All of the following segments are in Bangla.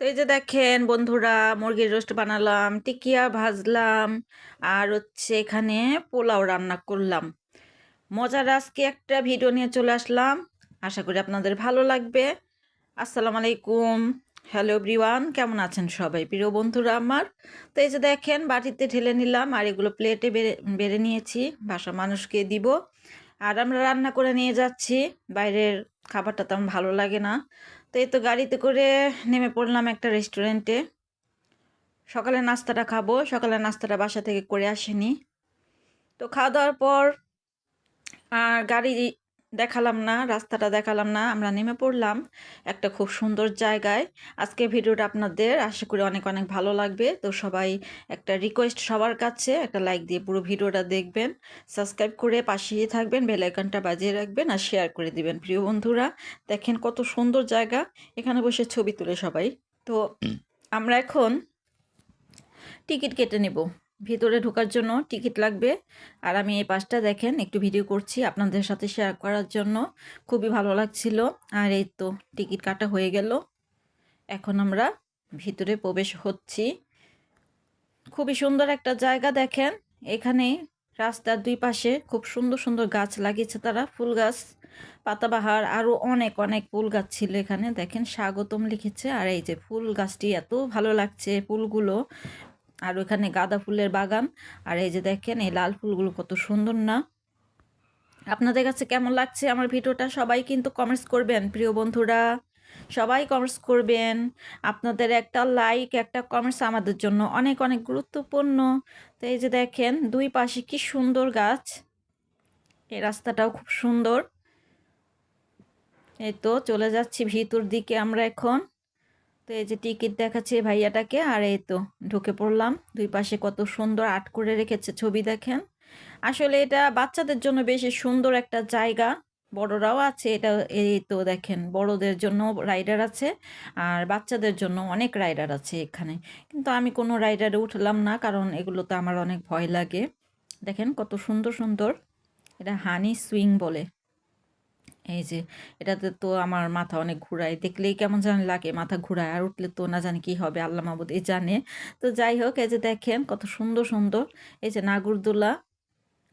তো এই যে দেখেন বন্ধুরা, মুরগির রোস্ট বানালাম, টিকিয়া ভাজলাম, আর হচ্ছে এখানে পোলাও রান্না করলাম। মজার আজকে একটা ভিডিও নিয়ে চলে আসলাম। আশা করি আপনাদের ভালো লাগবে। আসসালামু আলাইকুম। হ্যালো এভরিওয়ান, কেমন আছেন সবাই? প্রিয় বন্ধুরা আমার, তো এই যে দেখেন বাটিতে ঢেলে নিলাম, আর এগুলো প্লেটে বেড়ে বেড়ে নিয়েছি, বাসা মানুষকে দিব। আর আমরা রান্না করে নিয়ে যাচ্ছি। বাইরের খাবারটা তেমন ভালো লাগে না। তো এই তো গাড়িতে করে নেমে পড়লাম একটা রেস্টুরেন্টে সকালে নাস্তাটা খাব সকালে নাস্তাটা বাসা থেকে করে আসেনি। তো খাওয়া দাওয়ার পর আর গাড়ি দেখালাম না রাস্তাটা দেখালাম না আমরা নেমে পড়লাম একটা খুব সুন্দর জায়গায়। আজকে ভিডিওটা আপনাদের আশা করি অনেক অনেক ভালো লাগবে। তো সবাই একটা রিকোয়েস্ট সবার কাছে একটা লাইক দিয়ে পুরো ভিডিওটা দেখবেন সাবস্ক্রাইব করে পাশেই থাকবেন বেল আইকনটা বাজিয়ে রাখবেন আর শেয়ার করে দিবেন। প্রিয় বন্ধুরা দেখেন কত সুন্দর জায়গা এখানে বসে ছবি তুলে সবাই। তো আমরা এখন টিকিট কেটে নেব। ভিতরে ঢোকার জন্য টিকিট লাগবে। আর আমি এই পাশটা দেখেন, একটু ভিডিও করছি আপনাদের সাথে শেয়ার করার জন্য। খুবই ভালো লাগছিল। আর এই তো টিকিট কাটা হয়ে গেল। এখন আমরা ভিতরে প্রবেশ হচ্ছি। খুবই সুন্দর একটা জায়গা দেখেন। এখানে রাস্তার দুই পাশে খুব সুন্দর সুন্দর গাছ লাগিয়েছে তারা, ফুল গাছ, পাতাবাহার আরও অনেক অনেক ফুল গাছ ছিল এখানে। দেখেন স্বাগতম লিখেছে। আর এই যে ফুল গাছটি এত ভালো লাগছে ফুলগুলো। আর ওখানে গাঁদা ফুলের বাগান। আর এই যে দেখেন, এই লাল ফুলগুলো কত সুন্দর না? আপনাদের কাছে কেমন লাগছে আমার ভিডিওটা? সবাই কিন্তু কমেন্টস করবেন, প্রিয় বন্ধুরা। সবাই কমেন্টস করবেন। আপনাদের একটা লাইক একটা কমেন্টস আমাদের জন্য অনেক অনেক গুরুত্বপূর্ণ। তো এই যে দেখেন, দুই পাশে কি সুন্দর গাছ। এই রাস্তাটাও খুব সুন্দর। এই তো চলে যাচ্ছি ভিতর দিকে আমরা এখন। তো এই যে টিকিট দেখাচ্ছে ভাইয়াটাকে, আর এই তো ঢুকে পড়লাম। দুই পাশে কত সুন্দর আর্ট করে রেখেছে ছবি দেখেন। আসলে এটা বাচ্চাদের জন্য বেশি সুন্দর একটা জায়গা। বড়রাও আছে, এটা এই তো দেখেন, বড়দের জন্য রাইডার আছে, আর বাচ্চাদের জন্য অনেক রাইডার আছে এখানে। কিন্তু আমি কোনো রাইডারে উঠলাম না, কারণ এগুলোতে আমার অনেক ভয় লাগে। দেখেন কত সুন্দর সুন্দর, এটা হানি সুইং বলে। এই যে, এটাতে তো আমার মাথা অনেক ঘুরায়। দেখলেই কেমন জানি লাগে মাথা ঘুরায়, আর উঠলে তো না জানি কি হবে, আল্লাহ মাহবুদ এই জানে। তো যাই হোক, এই যে দেখেন কত সুন্দর সুন্দর। এই যে নাগরদোলা,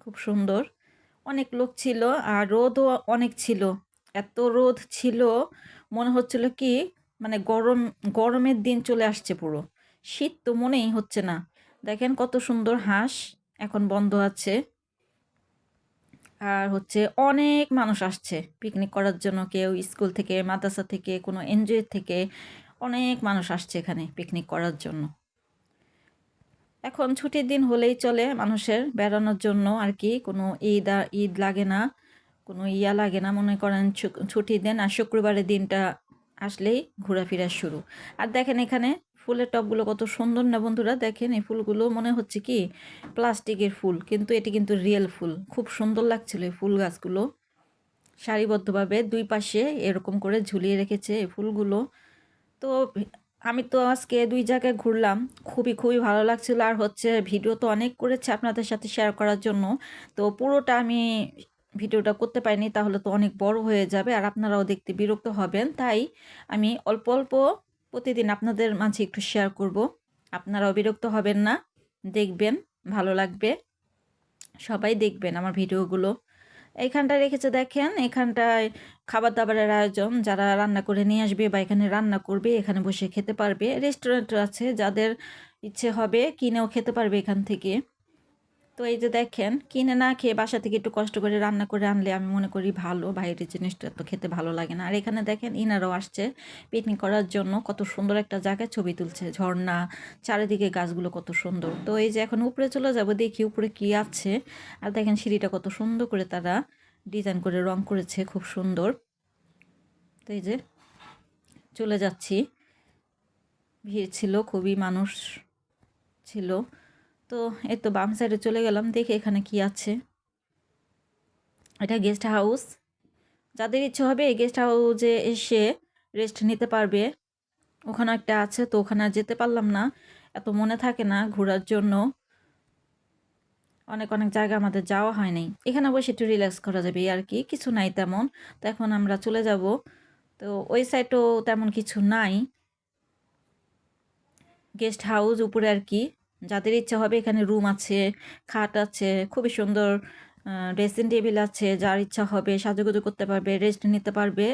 খুব সুন্দর। অনেক লোক ছিল আর রোদও অনেক ছিল। এত রোদ ছিল, মনে হচ্ছিল কি মানে গরম, গরমের দিন চলে আসছে পুরো। শীত তো মনেই হচ্ছে না। দেখেন কত সুন্দর হাঁস এখন বন্ধ আছে। আর হচ্ছে অনেক মানুষ আসছে পিকনিক করার জন্য। কেউ স্কুল থেকে, মাদ্রাসা থেকে, কোনো এনজিও থেকে অনেক মানুষ আসছে এখানে পিকনিক করার জন্য। এখন ছুটির দিন হলেই চলে মানুষের বেড়ানোর জন্য আর কি। কোনো ঈদ ঈদ লাগে না, কোনো ইয়া লাগে না। মনে করেন ছুটির দিন আর শুক্রবারের দিনটা আসলেই ঘোরাফেরা শুরু। আর দেখেন এখানে ফুলের টবগুলো কত সুন্দর না বন্ধুরা? দেখেন এই ফুলগুলো মনে হচ্ছে কি প্লাস্টিকের ফুল, কিন্তু এটি কিন্তু রিয়েল ফুল। খুব সুন্দর লাগছিল এই ফুল গাছগুলো। সারিবদ্ধভাবে দুই পাশে এরকম করে ঝুলিয়ে রেখেছে এই ফুলগুলো। তো আমি তো আজকে দুই জায়গায় ঘুরলাম, খুবই খুবই ভালো লাগছিল। আর হচ্ছে ভিডিও তো অনেক করেছে আপনাদের সাথে শেয়ার করার জন্য। তো পুরোটা আমি ভিডিওটা করতে পারিনি, তাহলে তো অনেক বড় হয়ে যাবে আর আপনারাও দেখতে বিরক্ত হবেন। তাই আমি অল্প অল্প প্রতিদিন আপনাদের মাঝে একটু শেয়ার করব। আপনারাও বিরক্ত হবেন না, দেখবেন, ভালো লাগবে। সবাই দেখবেন আমার ভিডিওগুলো। এইখানটায় রেখেছে দেখেন এখানটায় খাবার দাবারের আয়োজন, যারা রান্না করে নিয়ে আসবে বা এখানে রান্না করবে, এখানে বসে খেতে পারবে। রেস্টুরেন্ট আছে, যাদের ইচ্ছে হবে, কিনেও খেতে পারবে এখান থেকে। তো এই যে দেখেন, কিনে না খেয়ে বাসা থেকে একটু কষ্ট করে রান্না করে আনলে আমি মনে করি ভালো, বাইরের জিনিসটা তো খেতে ভালো লাগে না। আর এখানে দেখেন ইনারও আসছে পিকনিক করার জন্য, কত সুন্দর একটা জায়গায় ছবি তুলছে, ঝর্ণা, চারিদিকে গাছগুলো কত সুন্দর। তো এই যে এখন উপরে চলে যাব, দেখি উপরে কি আছে। আর দেখেন সিঁড়িটা কত সুন্দর করে তারা ডিজাইন করে, রং করেছে, খুব সুন্দর। তো এই যে চলে যাচ্ছি। ভিড় ছিল, খুবই মানুষ ছিল। তো এই তো বাম সাইডে চলে গেলাম, দেখে এখানে কি আছে। এটা গেস্ট হাউস যাদের ইচ্ছে হবে এই গেস্ট হাউসে এসে রেস্ট নিতে পারবে। ওখানে একটা আছে, তো ওখানে আর যেতে পারলাম না। এত মনে থাকে না ঘোরার জন্য। অনেক অনেক জায়গা আমাদের যাওয়া হয়নি এখানে বসে একটু রিল্যাক্স করা যাবে আর কি, কিছু নাই তেমন। তো এখন আমরা চলে যাব। তো ওই সাইডও তেমন কিছু নাই। গেস্ট হাউস উপরে আর কি। যাদের ইচ্ছা হবে এখানে রুম আছে, খাট আছে, খুবই সুন্দর ড্রেসিং টেবিল আছে, যার ইচ্ছা হবে সাজুগুজু করতে পারবে, রেস্ট নিতে পারবে।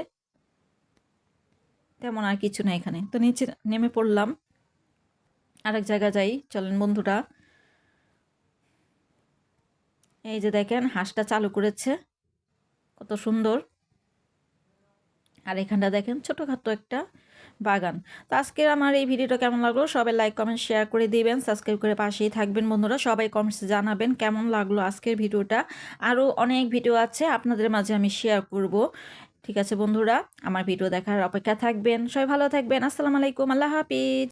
তেমন আর কিছু না এখানে। তো নিচে নেমে পড়লাম। আরেক জায়গা যাই। চলেন বন্ধুরা। এই যে দেখেন, হাঁসটা চালু করেছে। কত সুন্দর। আর এখানটা দেখেন, ছোটোখাটো একটা বাগান। তো আজকের আমার এই ভিডিওটা কেমন লাগল? সবাই লাইক কমেন্ট শেয়ার করে দিবেন সাবস্ক্রাইব করে পাশেই থাকবেন বন্ধুরা। সবাই কমেন্টসে জানাবেন কেমন লাগল আজকের ভিডিওটা। আরও অনেক ভিডিও আছে, আপনাদের মাঝে আমি শেয়ার করব। ঠিক আছে বন্ধুরা, আমার ভিডিও দেখার অপেক্ষা থাকবেন। সবাই ভালো থাকবেন। আসসালামু আলাইকুম, আল্লাহ হাফিজ।